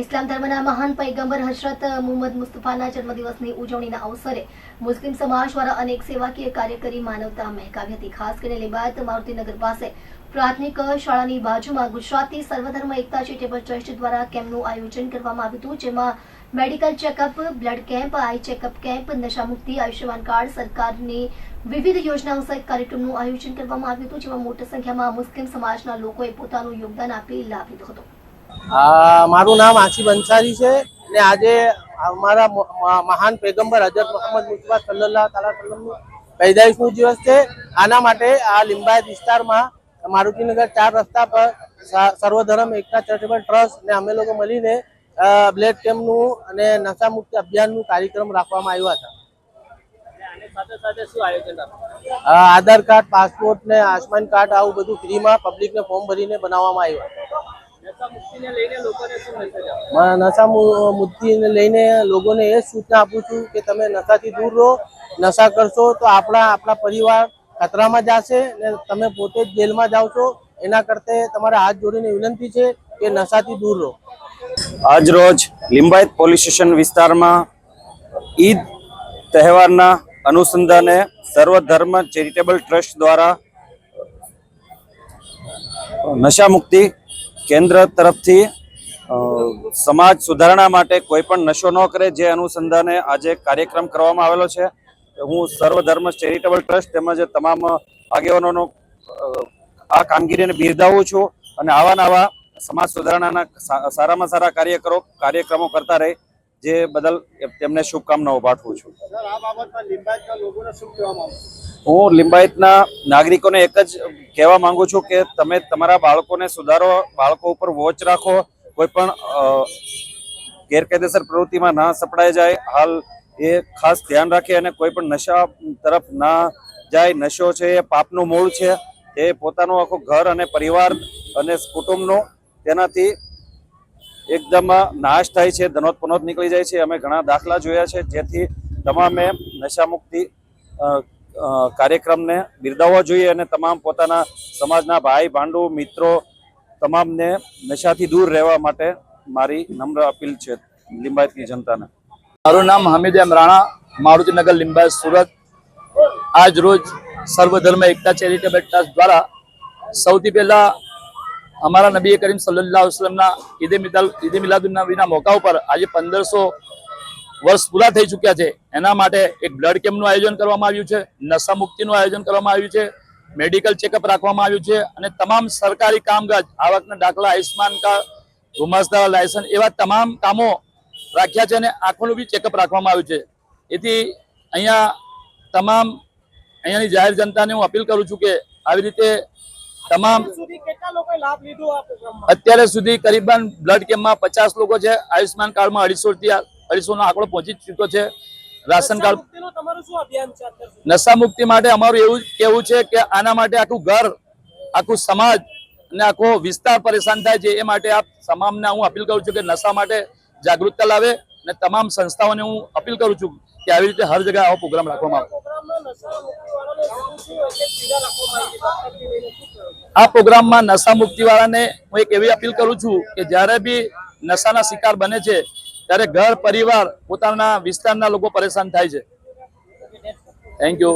ઇસ્લામ ધર્મના મહાન પૈગંબર હશરત મુહમ્મદ મુસ્તફાના જન્મદિવસની ઉજવણીના અવસરે મુસ્લિમ સમાજ દ્વારા અનેક સેવાકીય કાર્ય કરી માનવતા મહેકાવી હતી. ખાસ કરીને લિંબાયત મારુતિનગર પાસે પ્રાથમિક શાળાની બાજુમાં ગુજરાતી સર્વધર્મ એકતા ચેરિટેબલ ટ્રસ્ટ દ્વારા કેમ્પનું આયોજન કરવામાં આવ્યું હતું, જેમાં medical checkup, blood camp, eye checkup camp, નશામુક્તિ, Ayushman card સરકારની વિવિધ યોજનાઓ સહિત કાર્યક્રમનું આયોજન કરવામાં આવ્યું હતું, જેમાં મોટી સંખ્યામાં મુસ્લિમ સમાજના લોકોએ પોતાનું યોગદાન આપી લાભ લીધો હતો. મારું નામ આસિફ અંસારી છે અને આજે અમારા મહાન પેગંબર હજરત મોહમ્મદ મુસ્તફા સલ્લલ્લાહુ તાલા સલ્લમનું પેદાઈશનો દિવસ છે. આના માટે આ લિંબાયત વિસ્તારમાં મારુતિનગર ચાર રસ્તા પર સર્વધર્મ એકતા ચેરિટેબલ ટ્રસ્ટ ને અમે લોકો મળીને બ્લેડ કેમ્પનું અને નશા મુક્તિ અભિયાનનું કાર્યક્રમ રાખવામાં આવ્યો હતા. આધાર કાર્ડ, પાસપોર્ટ ને આયુષ્માન કાર્ડ આવું બધું ફ્રીમાં પબ્લિકને ફોર્મ ભરીને બનાવવામાં આવ્યું નશા મુક્તિને લઈને લોકોને એ સૂચના આપું છું કે તમે નશાથી દૂર રહો નશા કરશો તો આપણા આપણા પરિવાર ખતરામાં જશે ને તમે પોતે જ જેલમાં જાઓ છો. એના કરતે તમારા હાથ જોડીને વિનંતી છે કે નશાથી દૂર રહો. આજ રોજ લિંબાયત પોલીસ સ્ટેશન વિસ્તારમાં ઈદ તહેવારના અનુસંધાને સર્વધર્મ ચેરિટેબલ ટ્રસ્ટ દ્વારા નશા મુક્તિ કેન્દ્ર તરફથી સમાજ સુધારણા માટે કોઈ પણ નશો ન કરે જે અનુસંધાને આજે કાર્યક્રમ કરવામાં આવેલો છે. હું સર્વધર્મ ચેરિટેબલ ટ્રસ્ટ તેમજ તમામ આગેવાનોનો આ કામગીરીને બિરદાવું છું અને આવા નવા સમાજ સુધારણાના સારામાં સારા કાર્યકરો, કાર્યક્રમો કરતા રહે, જે બદલ તેમને શુભકામનાઓ પાઠવું છું? હું લિંબાયતના નાગરિકોને એક જ કહેવા માંગુ છું કે તમે તમારા બાળકોને સુધારો બાળકો ઉપર વોચ રાખો કોઈ પણ ગેરકાયદેસર પ્રવૃત્તિમાં ના સપડાઈ જાય. હાલ એ ખાસ ધ્યાન રાખે અને કોઈ પણ નશા તરફ ના જાય. નશો છે એ પાપનું મૂળ છે. એ પોતાનું આખું ઘર અને પરિવાર અને કુટુંબનું તેનાથી એકદમ નાશ થાય છે ધનોત પનોત નીકળી જાય છે. અમે ઘણા દાખલા જોયા છે જેથી તમામે નશા મુક્તિ અ, અ, કાર્યક્રમને બિરદાવવા જોઈએ અને તમામ પોતાના સમાજના ભાઈ, ભાંડુ, મિત્રો તમામને નશાથી દૂર રહેવા માટે મારી નમ્ર અપીલ છે લિંબાયતની જનતાને. મારું નામ હમીદ એમ રાણા મારુતિનગર લિંબાયત, સુરત. આજ રોજ સર્વધર્મ એકતા, ચેરિટેબલ ટ્રસ્ટ દ્વારા સૌથી પહેલા અમારા નબી કરીમ સલ્લાહ વસલમના ઈદે મિલાદ, ઈદે મિલાદુન્નબીના મોકા ઉપર આજે પંદરસો વર્ષ પૂરા થઈ ચૂક્યા છે. એના માટે એક બ્લડ કેમ્પનું આયોજન કરવામાં આવ્યું છે નશા મુક્તિનું આયોજન કરવામાં આવ્યું છે મેડિકલ ચેકઅપ રાખવામાં આવ્યું છે અને તમામ સરકારી કામકાજ આવકના દાખલા આયુષ્માન કાર્ડ ગુમાસ્તા લાયસન્સ એવા તમામ કામો રાખ્યા છે અને આંખોનું બી ચેકઅપ રાખવામાં આવ્યું છે. એથી અહીંયા તમામ અહીંયાની જાહેર જનતાને હું અપીલ કરું છું કે આવી રીતે તમામ અત્યારે સુધી કરીબન બ્લડ કેમ્પમાં પચાસ લોકો છે આયુષ્યમાન કાર્ડમાં અઢીસો થી અઢીસો નો આંકડો પહોંચી ચૂક્યો છે. રાશન કાર્ડ નશા મુક્તિ માટે અમારું એવું કેવું છે કે આના માટે આખું ઘર આખું સમાજ અને આખો વિસ્તાર પરેશાન થાય છે. એ માટે આપ તમામને હું અપીલ કરું છું કે નશા માટે જાગૃતતા લાવે અને તમામ સંસ્થાઓને હું અપીલ કરું છું કે આવી રીતે હર જગ્યાએ આવો પ્રોગ્રામ રાખવામાં આવે. આ પ્રોગ્રામમાં નશા મુક્તિ વાળાને હું એક એવી અપીલ કરું છું કે જ્યારે બી નશાના શિકાર બને છે ત્યારે ઘર પરિવાર પોતાના વિસ્તારના લોકો પરેશાન થાય છે. Thank you